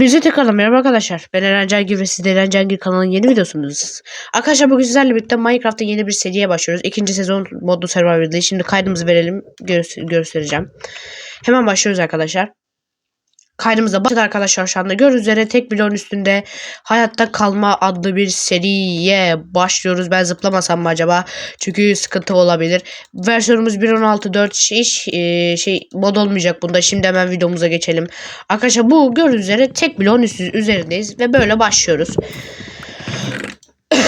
Hepinize tekrardan merhaba arkadaşlar. Ben Eren Cangir ve siz de Eren Cangir kanalının yeni videosundayız. Arkadaşlar bugün sizlerle birlikte Minecraft'ta yeni bir seriye başlıyoruz. İkinci sezon modlu Survivor'da. Şimdi kaydımızı verelim. Gö- göstereceğim. Hemen başlıyoruz arkadaşlar. Kaydımıza başladı arkadaşlar şu anda. Gördüğünüz üzere tek bloğun üstünde Hayatta Kalma adlı bir seriye başlıyoruz. Ben zıplamasam mı acaba? Çünkü sıkıntı olabilir. Versiyonumuz 1.16.4 iş e, şey mod olmayacak bunda. Şimdi hemen videomuza geçelim. Arkadaşlar bu gördüğünüz üzere tek bloğun üstü, üzerindeyiz ve böyle başlıyoruz.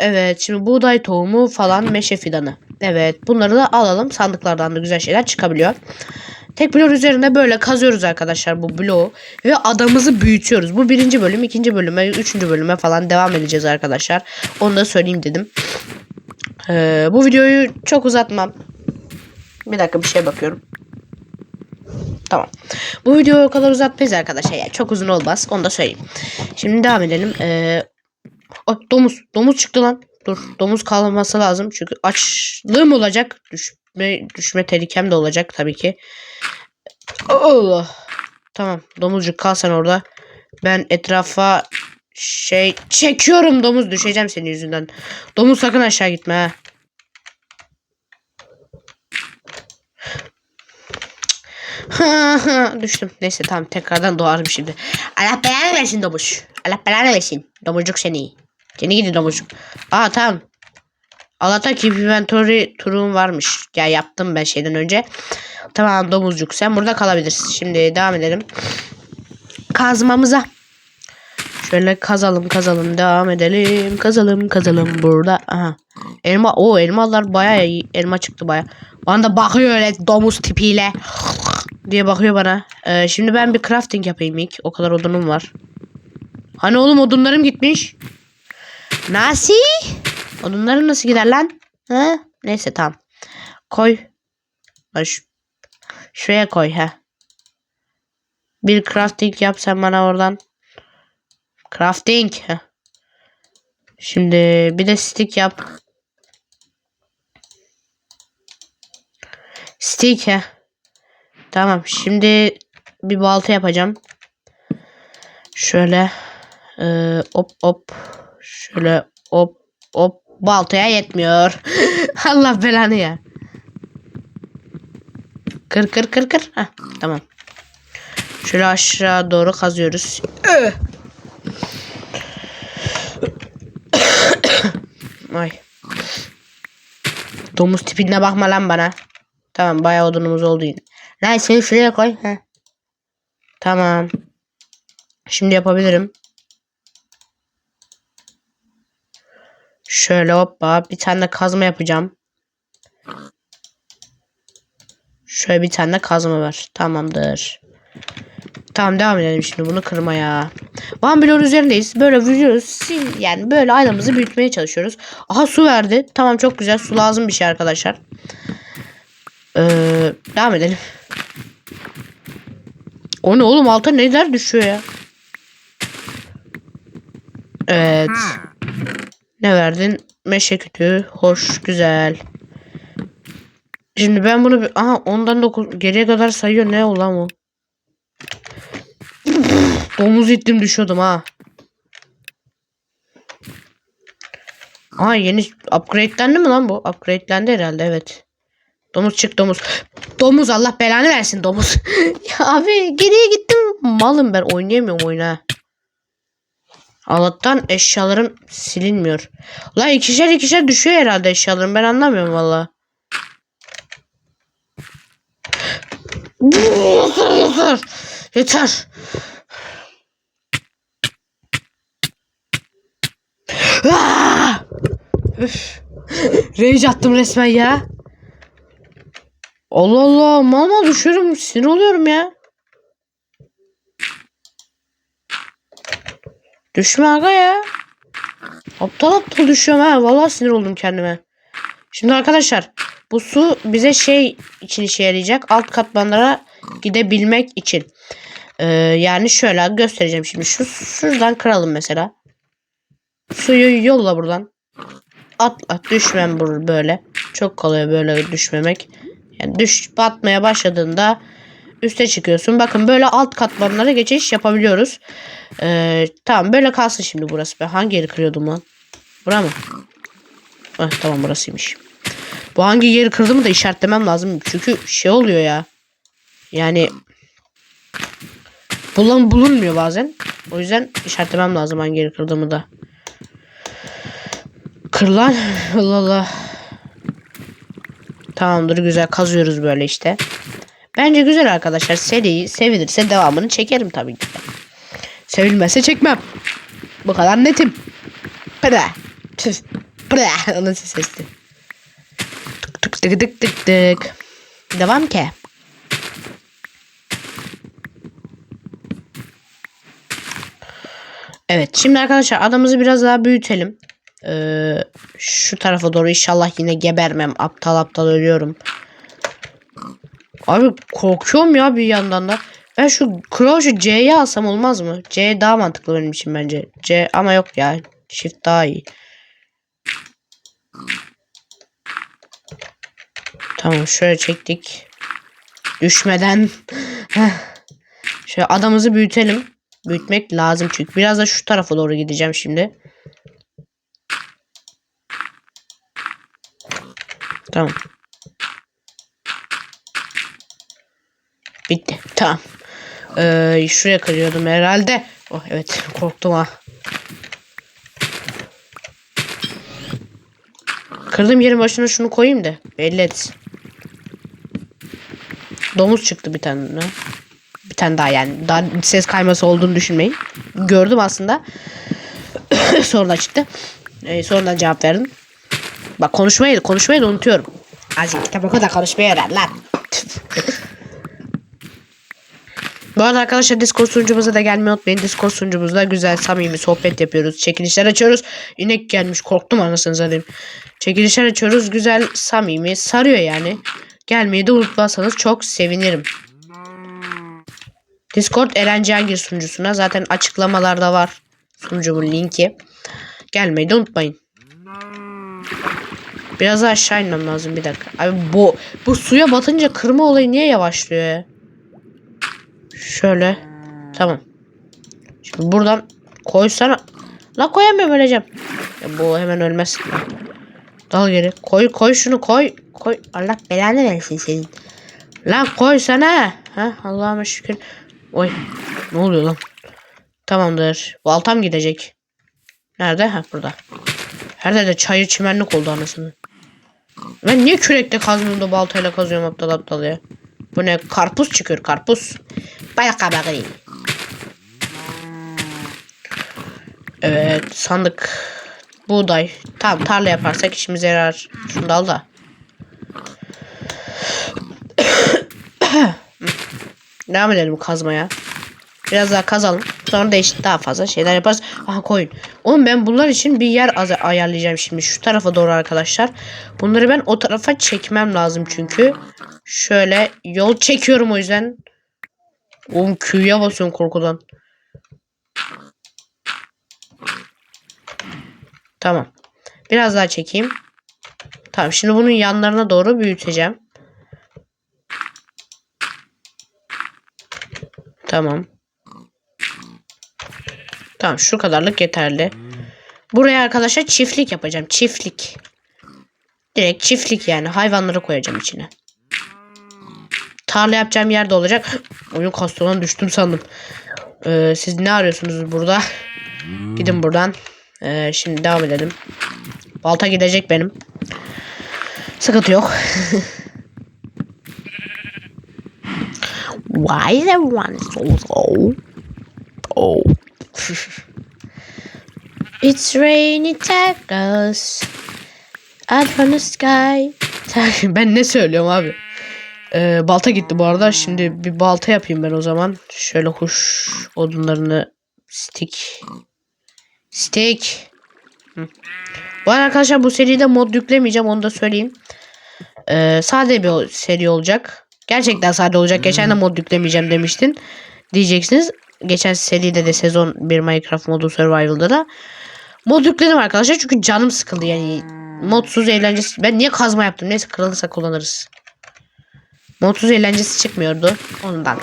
evet şimdi buğday tohumu falan meşe fidanı. Evet bunları da alalım. Sandıklardan da güzel şeyler çıkabiliyor. Tek blok üzerinde böyle kazıyoruz arkadaşlar bu bloğu. Ve adamızı büyütüyoruz. Bu birinci bölüm, ikinci bölüme, üçüncü bölüme falan devam edeceğiz arkadaşlar. Onu da söyleyeyim dedim. Ee, bu videoyu çok uzatmam. Bir dakika bir şey bakıyorum. Tamam. Bu videoyu o kadar uzatmayız arkadaşlar. Yani çok uzun olmaz. Onu da söyleyeyim. Şimdi devam edelim. Ee, Ay, domuz. Domuz çıktı lan. Dur. Domuz kalması lazım. Çünkü açlığım olacak. Düşme, düşme tehlikem de olacak tabii ki. Allah. Tamam. Domuzcuk kal sen orada. Ben etrafa şey çekiyorum domuz. Düşeceğim senin yüzünden. Domuz sakın aşağı gitme ha. Düştüm. Neyse tamam tekrardan doğarım şimdi. Allah belanı versin domuz. Allah belanı versin. Domuzcuk seni. Seni gidi domuzcuk. Aa tamam. Allah'tan Keep Inventory turum varmış. Ya yaptım ben şeyden önce. Tamam domuzcuk sen burada kalabilirsin. Şimdi devam edelim. Kazmamıza. Şöyle kazalım kazalım devam edelim. Kazalım kazalım burada. Aha. Elma o elmalar bayağı iyi. Elma çıktı bayağı. Bana da bakıyor öyle domuz tipiyle. diye bakıyor bana. Ee, şimdi ben bir crafting yapayım ilk. O kadar odunum var. Hani oğlum odunlarım gitmiş. Nasıl? Odunlarım nasıl gider lan? Ha? Neyse tamam. Koy. Ha, şu- şuraya koy ha. Bir crafting yap sen bana oradan. Crafting. Heh. Şimdi bir de stick yap. Stick he. Tamam şimdi bir balta yapacağım. Şöyle ee, hop hop şöyle hop hop baltaya yetmiyor. Allah belanı ya. Kır kır kır kır. Heh, tamam. Şöyle aşağı doğru kazıyoruz. Ay. Domuz tipine bakma lan bana. Tamam bayağı odunumuz oldu yine. Lan seni şuraya koy. Heh. Tamam. Şimdi yapabilirim. Şöyle hoppa bir tane de kazma yapacağım. Şöyle bir tane de kazma var. Tamamdır. Tamam devam edelim şimdi bunu kırmaya. One bloğun üzerindeyiz. Böyle vuruyoruz. Sil, yani böyle ailemizı büyütmeye çalışıyoruz. Aha su verdi. Tamam çok güzel. Su lazım bir şey arkadaşlar. Ee, devam edelim. O ne oğlum alta neler düşüyor ya? Evet. Ne verdin? Meşe kütüğü. Hoş, güzel. Şimdi ben bunu bir... Aha ondan da geriye kadar sayıyor. Ne ulan o? Domuz ittim düşüyordum ha. Aa yeni upgrade'lendi mi lan bu? Upgrade'lendi herhalde evet. Domuz çık domuz. Domuz Allah belanı versin domuz. ya abi geriye gittim. Malım ben oynayamıyorum oyuna. Allah'tan eşyalarım silinmiyor. La ikişer ikişer düşüyor herhalde eşyalarım. Ben anlamıyorum valla. Yeter yeter. Yeter. Ah! Rage attım resmen ya. Allah Allah mama düşüyorum sinir oluyorum ya. Düşme aga ya. Aptal aptal düşüyorum ha. Vallahi sinir oldum kendime. Şimdi arkadaşlar bu su bize şey için işe yarayacak. Alt katmanlara gidebilmek için. Ee, yani şöyle göstereceğim şimdi. Şu şuradan kıralım mesela. Suyu yolla buradan. Atla düşmem böyle. Çok kolay böyle düşmemek. Yani düş batmaya başladığında üste çıkıyorsun. Bakın böyle alt katmanlara geçiş yapabiliyoruz. Ee, tamam böyle kalsın şimdi burası. Ben hangi yeri kırıyordum lan? Bura mı? Heh, tamam burasıymış. Bu hangi yeri kırdığımı da işaretlemem lazım. Çünkü şey oluyor ya. Yani bulan bulunmuyor bazen. O yüzden işaretlemem lazım hangi yeri kırdığımı da. Kırılan Allah Allah. Tamamdır güzel kazıyoruz böyle işte. Bence güzel arkadaşlar. Seriyi sevilirse devamını çekerim tabii ki. Sevilmezse çekmem. Bu kadar netim. Bre. Tüf. Bre. O nasıl sesti? Tık tık tık tık tık tık. Devam ki. Evet şimdi arkadaşlar adamımızı biraz daha büyütelim. Ee, şu tarafa doğru inşallah yine gebermem. Aptal aptal ölüyorum. Abi korkuyorum ya bir yandan da. Ben şu Crouch'u C'ye alsam olmaz mı? C daha mantıklı benim için bence. C ama yok ya. Shift daha iyi. Tamam şöyle çektik. Düşmeden. Şöyle adamımızı büyütelim. Büyütmek lazım çünkü. Biraz da şu tarafa doğru gideceğim şimdi. Tamam. Bitti. Tamam. Ee, şuraya kırıyordum herhalde. Oh evet korktum ha. Kırdığım yerin başına şunu koyayım da belli etsin. Domuz çıktı bir tane. Bir tane daha yani. Daha ses kayması olduğunu düşünmeyin. Gördüm aslında. Sonra çıktı. Ee, sonradan cevap verdim. Bak konuşmayı konuşmayı da unutuyorum. Azıcık kitap oku da konuşmayı öğren lan. Bu arada arkadaşlar Discord sunucumuza da gelmeyi unutmayın. Discord sunucumuzda güzel samimi sohbet yapıyoruz. Çekilişler açıyoruz. İnek gelmiş korktum anasını satayım. Çekilişler açıyoruz. Güzel samimi sarıyor yani. Gelmeyi de unutmazsanız çok sevinirim. Discord Eren Cihangir sunucusuna zaten açıklamalarda var. Sunucumun linki. Gelmeyi de unutmayın. Biraz aşağı inmem lazım bir dakika. Abi bu bu suya batınca kırma olayı niye yavaşlıyor ya? Şöyle. Tamam. Şimdi buradan koysana. La koyamıyorum öleceğim. Ya bu hemen ölmez. Dal geri. Koy koy şunu koy. Koy. Allah belanı versin senin. Lan koysana. Ha Allah'ıma şükür. Oy. Ne oluyor lan? Tamamdır. Baltam gidecek. Nerede? Ha burada. Her yerde çayır çimenlik oldu anasını. Ben niye kürekle kazmıyorum da baltayla kazıyorum aptal aptal ya. Bu ne? Karpuz çıkıyor karpuz. Baya kabakayım. Evet sandık. Buğday. Tamam tarla yaparsak işimize yarar. Şunu da al da. Devam edelim kazmaya. Biraz daha kazalım. Sonra değişik daha fazla şeyler yaparız. Aha koyun. Oğlum ben bunlar için bir yer ayarlayacağım şimdi. Şu tarafa doğru arkadaşlar. Bunları ben o tarafa çekmem lazım çünkü. Şöyle yol çekiyorum o yüzden. Oğlum Q'ya basıyorum korkudan. Tamam. Biraz daha çekeyim. Tamam şimdi bunun yanlarına doğru büyüteceğim. Tamam. Tamam şu kadarlık yeterli. Buraya arkadaşlar çiftlik yapacağım. Çiftlik. Direkt çiftlik yani. Hayvanları koyacağım içine. Tarla yapacağım yerde olacak. Oyun kastılan düştüm sandım. Ee, siz ne arıyorsunuz burada? Gidin buradan. Ee, şimdi devam edelim. Balta gidecek benim. Sıkıntı yok. Why is everyone so slow? Oh. It's rainy tacos out from the sky. ben ne söylüyorum abi? Ee, balta gitti bu arada. Şimdi bir balta yapayım ben o zaman. Şöyle kuş odunlarını stick. Stick. Hı. Bu arada arkadaşlar bu seride mod yüklemeyeceğim onu da söyleyeyim. Ee, sade bir seri olacak. Gerçekten sade olacak. Geçen de mod yüklemeyeceğim demiştin. Diyeceksiniz. Geçen seride de sezon bir Minecraft modu Survival'da da mod yükledim arkadaşlar. Çünkü canım sıkıldı yani. Modsuz eğlencesi. Ben niye kazma yaptım? Neyse kırılırsa kullanırız. Modsuz eğlencesi çıkmıyordu. Ondan.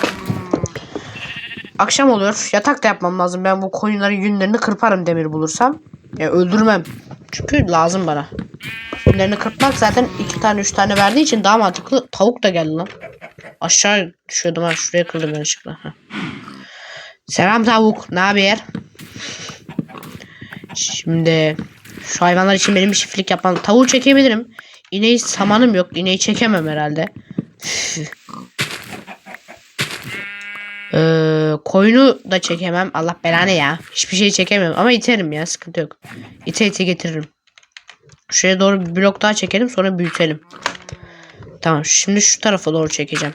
Akşam oluyor. Yatak da yapmam lazım. Ben bu koyunların günlerini kırparım demir bulursam. Ya öldürmem. Çünkü lazım bana. Günlerini kırpmak zaten iki tane üç tane verdiği için daha mantıklı. Tavuk da geldi lan. Aşağı düşüyordum ha. Şuraya kırdım yanlışlıkla. Ha. Selam tavuk. Ne haber? Şimdi şu hayvanlar için benim bir çiftlik yapmam. Tavuğu çekebilirim. İneği samanım yok. İneği çekemem herhalde. Ee, koyunu da çekemem. Allah belanı ya. Hiçbir şey çekemiyorum. Ama iterim ya. Sıkıntı yok. İte ite getiririm. Şuraya doğru bir blok daha çekelim. Sonra büyütelim. Tamam. Şimdi şu tarafa doğru çekeceğim.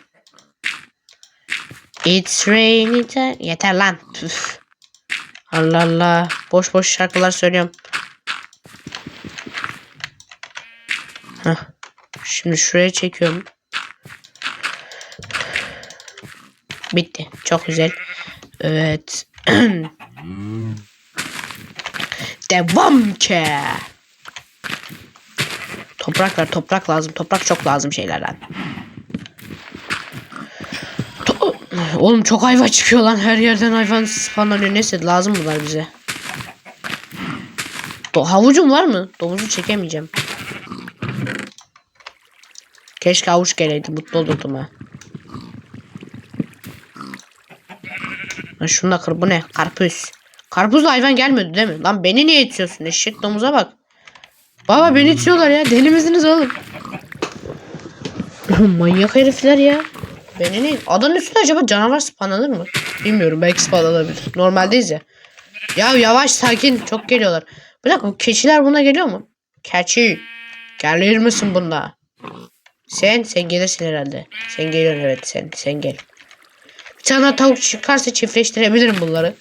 It's raining. Yeter lan. Üf. Allah Allah. Boş boş şarkılar söylüyorum. Heh. Şimdi şuraya çekiyorum. Bitti. Çok güzel. Evet. Devam ki. Toprak ver. Toprak lazım. Toprak çok lazım şeylerden. To- Oğlum çok hayvan çıkıyor lan. Her yerden hayvan spawnlanıyor. Neyse lazım bunlar bize. Do havucum var mı? Domuzu çekemeyeceğim. Keşke havuç geleydi. Mutlu olurdum ha. Lan şunu da kır. Bu ne? Karpuz. Karpuzla hayvan gelmiyordu değil mi? Lan beni niye itiyorsun? Eşek domuza bak. Baba beni itiyorlar ya. Deli misiniz oğlum? Manyak herifler ya. Beni ne? Adanın üstünde acaba canavar spawnlanır mı? Bilmiyorum. Belki spawnlanabilir. Normaldeyiz ya. Ya yavaş sakin. Çok geliyorlar. Dakika bu keçiler buna geliyor mu? Keçi. Gelir misin bunda? Sen sen gelirsin herhalde. Sen geliyorsun evet sen sen gel. Bir tane daha tavuk çıkarsa çiftleştirebilirim bunları.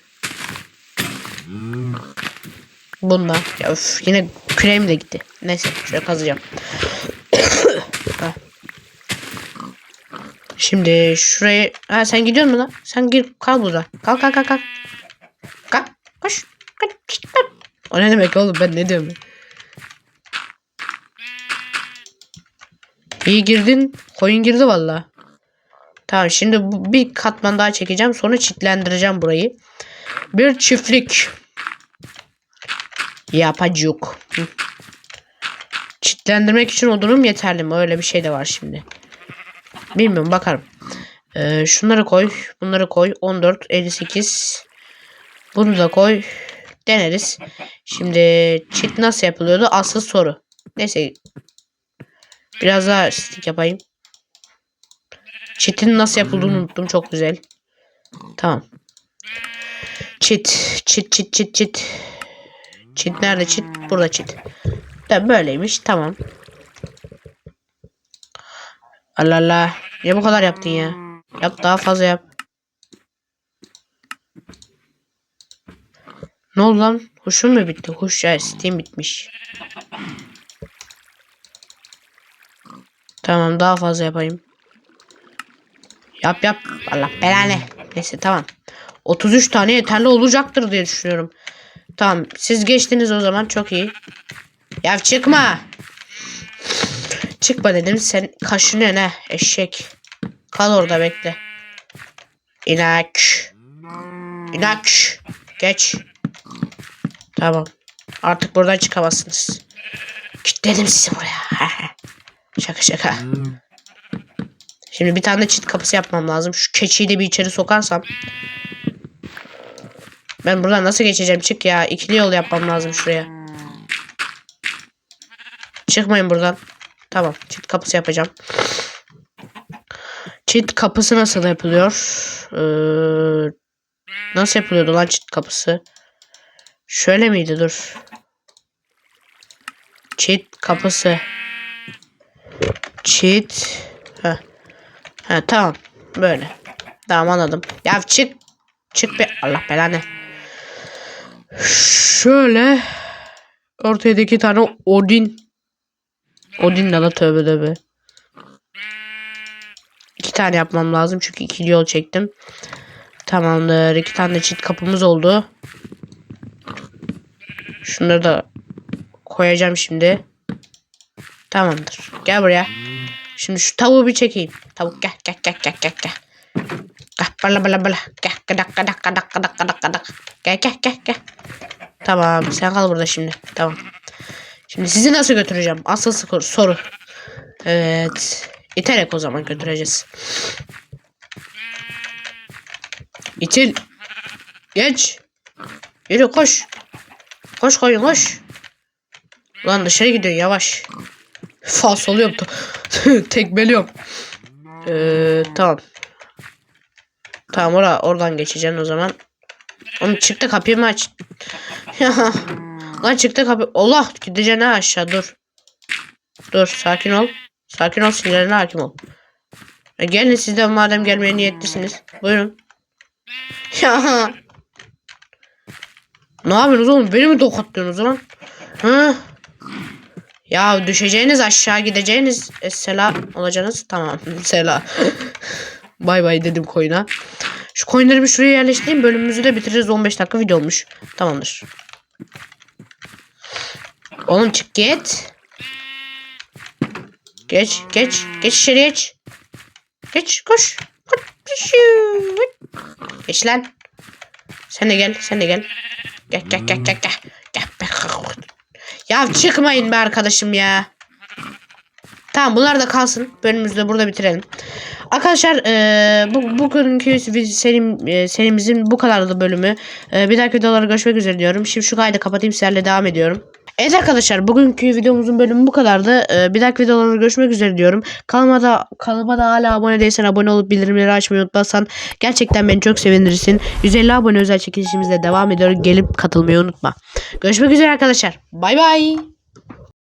Bununla. Ya üf, yine krem de gitti. Neyse şöyle kazacağım. Şimdi şuraya... Ha sen gidiyor musun lan? Sen gir kal burada. Kalk kalk kalk kalk. Kalk. Koş. Kalk. O ne demek oğlum ben ne diyorum? İyi girdin. Koyun girdi valla. Tamam şimdi bir katman daha çekeceğim. Sonra çitlendireceğim burayı. Bir çiftlik. Yapacak. Çitlendirmek için odunum yeterli mi? Öyle bir şey de var şimdi. Bilmiyorum bakarım. Ee, şunları koy. Bunları koy. 14, 58. Bunu da koy. Deneriz. Şimdi çit nasıl yapılıyordu? Asıl soru. Neyse. Biraz daha stick yapayım. Çitin nasıl yapıldığını unuttum. Çok güzel. Tamam. Çit. Çit çit çit çit. Çit nerede çit? Burada çit. Da böyleymiş. Tamam. Allah Allah. Niye bu kadar yaptın ya? Yap daha fazla yap. Ne oldu lan? Huşun mu bitti? Huş ya Steam bitmiş. Tamam daha fazla yapayım. Yap yap. Allah belanı. Neyse tamam. 33 tane yeterli olacaktır diye düşünüyorum. Tamam siz geçtiniz o zaman çok iyi. Ya çıkma. Çıkma dedim sen kaşınıyorsun ha eşek. Kal orada bekle. İnak. İnak. Geç. Tamam. Artık buradan çıkamazsınız. Kilitledim sizi buraya. şaka şaka. Şimdi bir tane de çit kapısı yapmam lazım. Şu keçiyi de bir içeri sokarsam. Ben buradan nasıl geçeceğim? Çık ya. İkili yol yapmam lazım şuraya. Çıkmayın buradan. Tamam. Çit kapısı yapacağım. Çit kapısı nasıl yapılıyor? Ee, nasıl yapılıyordu lan çit kapısı? Şöyle miydi? Dur. Çit kapısı. Çit. Ha tamam. Böyle. Tamam anladım. Ya çık. Çık be. Allah belanı. Şöyle. Ortaya iki tane Odin. Odin de la tövbe tövbe. İki tane yapmam lazım çünkü ikili yol çektim. Tamamdır. İki tane çit kapımız oldu. Şunları da koyacağım şimdi. Tamamdır. Gel buraya. Şimdi şu tavuğu bir çekeyim. Tavuk gel gel gel gel gel gel. Gel bala bala bala. Gel gadak gadak gadak gadak gadak gadak. Gel gel gel gel. Tamam sen kal burada şimdi. Tamam. Şimdi sizi nasıl götüreceğim? Asıl soru. Evet. İterek o zaman götüreceğiz. İtil. Geç. Yürü koş. Koş koyun koş. Lan dışarı gidiyor yavaş. Fas oluyorum. Tekmeliyorum. Ee, tamam. Tamam ora oradan geçeceksin o zaman. Oğlum çıktı kapıyı mı aç? Lan çıktı kapı. Allah gideceksin ha aşağı dur. Dur sakin ol. Sakin ol sinirlerine hakim ol. E, gelin siz de madem gelmeye niyetlisiniz. Buyurun. Ya. Ne yapıyorsunuz oğlum? Beni mi tokatlıyorsunuz lan? Hı? Ya düşeceğiniz aşağı gideceğiniz e, sela olacaksınız. Tamam sela. bay bay dedim koyuna. Şu coinleri bir şuraya yerleştireyim. Bölümümüzü de bitiririz. 15 dakika video olmuş. Tamamdır. Oğlum çık git. Geç geç. Geç içeri geç. Geç. Koş. Geç lan. Sen de gel. Sen de gel. Gel gel gel gel gel. Gel. Ya çıkmayın be arkadaşım ya. Tamam bunlar da kalsın. Bölümümüzü de burada bitirelim. Arkadaşlar eee bu bugünkü serim, eee, serimizin bu kadardı bölümü. Eee, bir dahaki videolarda görüşmek üzere diyorum. Şimdi şu kaydı kapatayım sizlerle devam ediyorum. Evet arkadaşlar bugünkü videomuzun bölümü bu kadardı. Eee, bir dahaki videolarda görüşmek üzere diyorum. Kanalıma da, kanalıma da hala abone değilsen abone olup bildirimleri açmayı unutmazsan gerçekten beni çok sevindirirsin. 150 abone özel çekilişimizle devam ediyor. Gelip katılmayı unutma. Görüşmek üzere arkadaşlar. Bay bay.